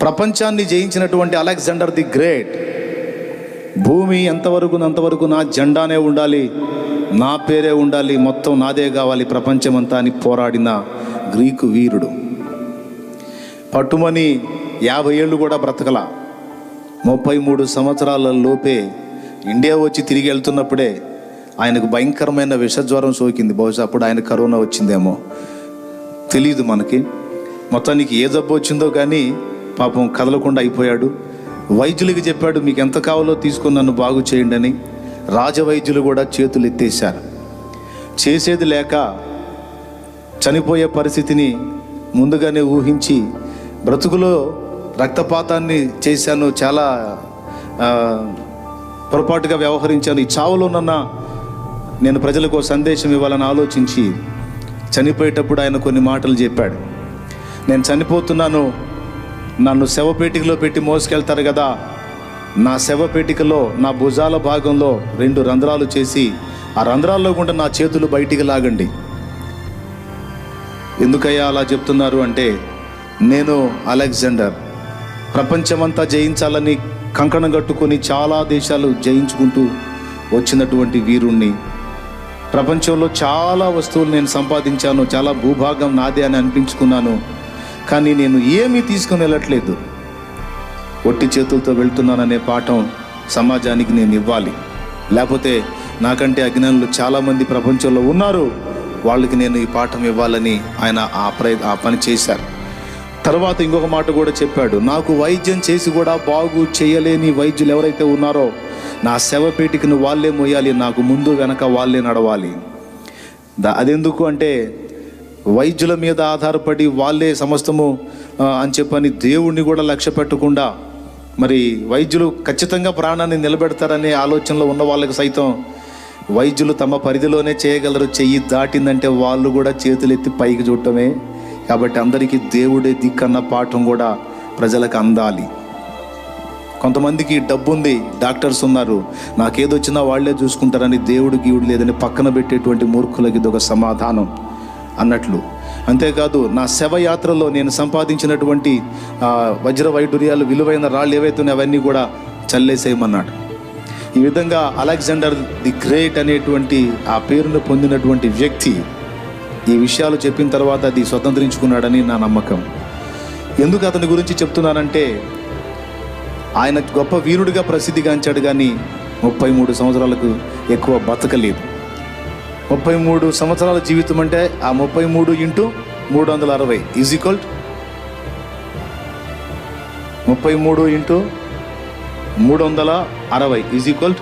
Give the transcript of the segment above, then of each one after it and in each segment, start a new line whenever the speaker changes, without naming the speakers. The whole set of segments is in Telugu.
ప్రపంచాన్ని జయించినటువంటి అలెగ్జాండర్ ది గ్రేట్. భూమి ఎంతవరకు అంతవరకు నా జెండానే ఉండాలి నా పేరే ఉండాలి మొత్తం నాదే కావాలి ప్రపంచమంతా అని పోరాడిన గ్రీకు వీరుడు. పట్టుమని యాభై ఏళ్ళు కూడా బ్రతకల. ముప్పై మూడు సంవత్సరాల లోపే ఇండియా వచ్చి తిరిగి వెళ్తున్నప్పుడే ఆయనకు భయంకరమైన విషజ్వరం సోకింది. బహుశా అప్పుడు ఆయన కరోనా వచ్చిందేమో. తెలియదు మనకి. మొత్తానికి ఏ జబ్బు వచ్చిందో కానీ పాపం కదలకుండా అయిపోయాడు. వైద్యులకి చెప్పాడు మీకు ఎంత కావాలో తీసుకుని నన్ను బాగు చేయండి అని రాజవైద్యులు కూడా చేతులు ఎత్తేశారు. చేసేది లేక చనిపోయే పరిస్థితిని ముందుగానే ఊహించి బ్రతుకులో రక్తపాతాన్ని చేశాను చాలా పొరపాటుగా వ్యవహరించాను. ఈ చావులోనన్న నేను ప్రజలకు ఓ సందేశం ఇవ్వాలని ఆలోచించి చనిపోయేటప్పుడు ఆయన కొన్ని మాటలు చెప్పాడు. నేను చనిపోతున్నాను నన్ను శవపేటికలో పెట్టి మోసుకెళ్తారు కదా. నా శవపేటికలో నా భుజాల భాగంలో రెండు రంధ్రాలు చేసి ఆ రంధ్రాల్లో కూడా నా చేతులు బయటికి లాగండి. ఎందుకయ్యా అలా చెప్తున్నారు అంటే నేను అలెగ్జాండర్. ప్రపంచమంతా జయించాలని కంకణం కట్టుకొని చాలా దేశాలు జయించుకుంటూ వచ్చినటువంటి వీరుణ్ణి. ప్రపంచంలో చాలా వస్తువులు నేను సంపాదించాను చాలా భూభాగం నాదే అని అనిపించుకున్నాను. కానీ నేను ఏమీ తీసుకుని వెళ్ళట్లేదు. ఒట్టి చేతులతో వెళ్తున్నాననే పాఠం సమాజానికి నేను ఇవ్వాలి. లేకపోతే నాకంటే అజ్ఞానులు చాలామంది ప్రపంచంలో ఉన్నారు. వాళ్ళకి నేను ఈ పాఠం ఇవ్వాలని ఆయన ఆ ప్రయ ఆ పని చేశారు. తర్వాత ఇంకొక మాట కూడా చెప్పాడు. నాకు వైద్యం చేసి కూడా బాగు చేయలేని వైద్యులు ఎవరైతే ఉన్నారో నా శవపేటికను వాళ్ళే మోయాలి. నాకు ముందు వెనక వాళ్ళే నడవాలి. దా- అదెందుకు అంటే వైద్యుల మీద ఆధారపడి వాళ్ళే సమస్తము అని చెప్పని దేవుణ్ణి కూడా లక్ష్య పెట్టకుండా మరి వైద్యులు ఖచ్చితంగా ప్రాణాన్ని నిలబెడతారనే ఆలోచనలో ఉన్న వాళ్ళకి సైతం వైద్యులు తమ పరిధిలోనే చేయగలరు. చెయ్యి దాటిందంటే వాళ్ళు కూడా చేతులెత్తి పైకి చూడటమే. కాబట్టి అందరికీ దేవుడే దిక్కన్న పాఠం కూడా ప్రజలకు అందాలి. కొంతమందికి డబ్బు ఉంది డాక్టర్స్ ఉన్నారు. నాకేదొచ్చినా వాళ్ళే చూసుకుంటారని దేవుడు గీవుడు లేదని పక్కన పెట్టేటువంటి మూర్ఖులకి ఇది ఒక సమాధానం. అన్నట్లు. అంతేకాదు నా శవయాత్రలో నేను సంపాదించినటువంటి వజ్ర వైడూర్యాలు విలువైన రాళ్ళు ఏవైతే అవన్నీ కూడా చల్లేసేయమన్నాడు. ఈ విధంగా అలెగ్జాండర్ ది గ్రేట్ అనేటువంటి ఆ పేరును పొందినటువంటి వ్యక్తి ఈ విషయాలు చెప్పిన తర్వాత అది స్వతంత్రించుకున్నాడని నా నమ్మకం. ఎందుకు అతని గురించి చెప్తున్నానంటే ఆయన గొప్ప వీరుడిగా ప్రసిద్ధిగాంచాడు కానీ ముప్పై మూడు సంవత్సరాలకు ఎక్కువ బతకలేదు. ముప్పై మూడు సంవత్సరాల జీవితం అంటే ఆ ముప్పై మూడు ఇంటూ మూడు వందల అరవై. ఈజ్ ఈక్వల్ ముప్పై మూడు ఇంటూ మూడు వందల అరవై. ఈజ్ ఈక్వల్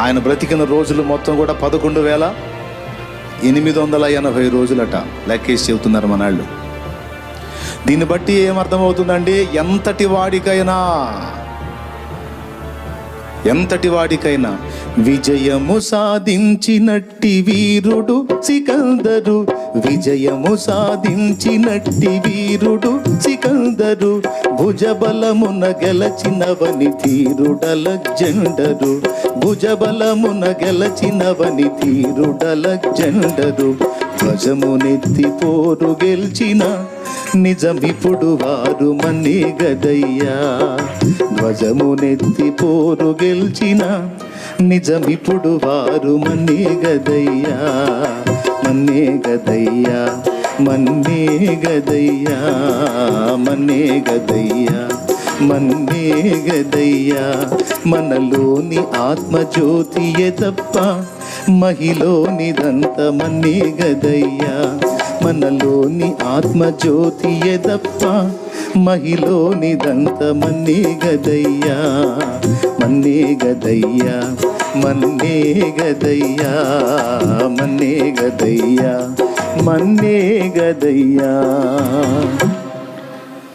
ఆయన బ్రతికిన రోజులు మొత్తం కూడా పదకొండు వేల ఎనిమిది వందల ఎనభై రోజులట. లెక్కేసి చెబుతున్నారు మనాళ్ళు దీన్ని బట్టి ఏమర్థమవుతుందండి? ఎంతటి వాడికైనా ఎంతటి వాడికైనా విజయము సాధించినట్టి వీరుడు సికందరు. విజయము సాధించినట్టి వీరుడు సికందరు. భుజబలమున గెలచినవని తీరుడల జెండరు. భుజబలమున గెలచినవని తీరుడల జెండరు. ధ్వజమునెత్తి పోరు గెలిచిన నిజమిప్పుడు వారు మన్ని గదయ్యా ధ్వజమునెత్తి పోరు గెలిచిన నిజమిప్పుడు వారు మన్నే గదయ్యా మన్నే గదయ్యా మన్నే గదయ్యా మన్నే గదయ్యా మన్నే గదయ్యా. మనలోని ఆత్మజ్యోతియే తప్ప మహిలోనిదంత మన్నే గదయ్యా. మనలోని ఆత్మజ్యోతియే తప్ప మహిలోనిదంత మన్నే గదయ్యా మన్నే గదయ్యా మన్నే గదయ్యా మన్నే గదయ్యా మన్నే గదయ్యా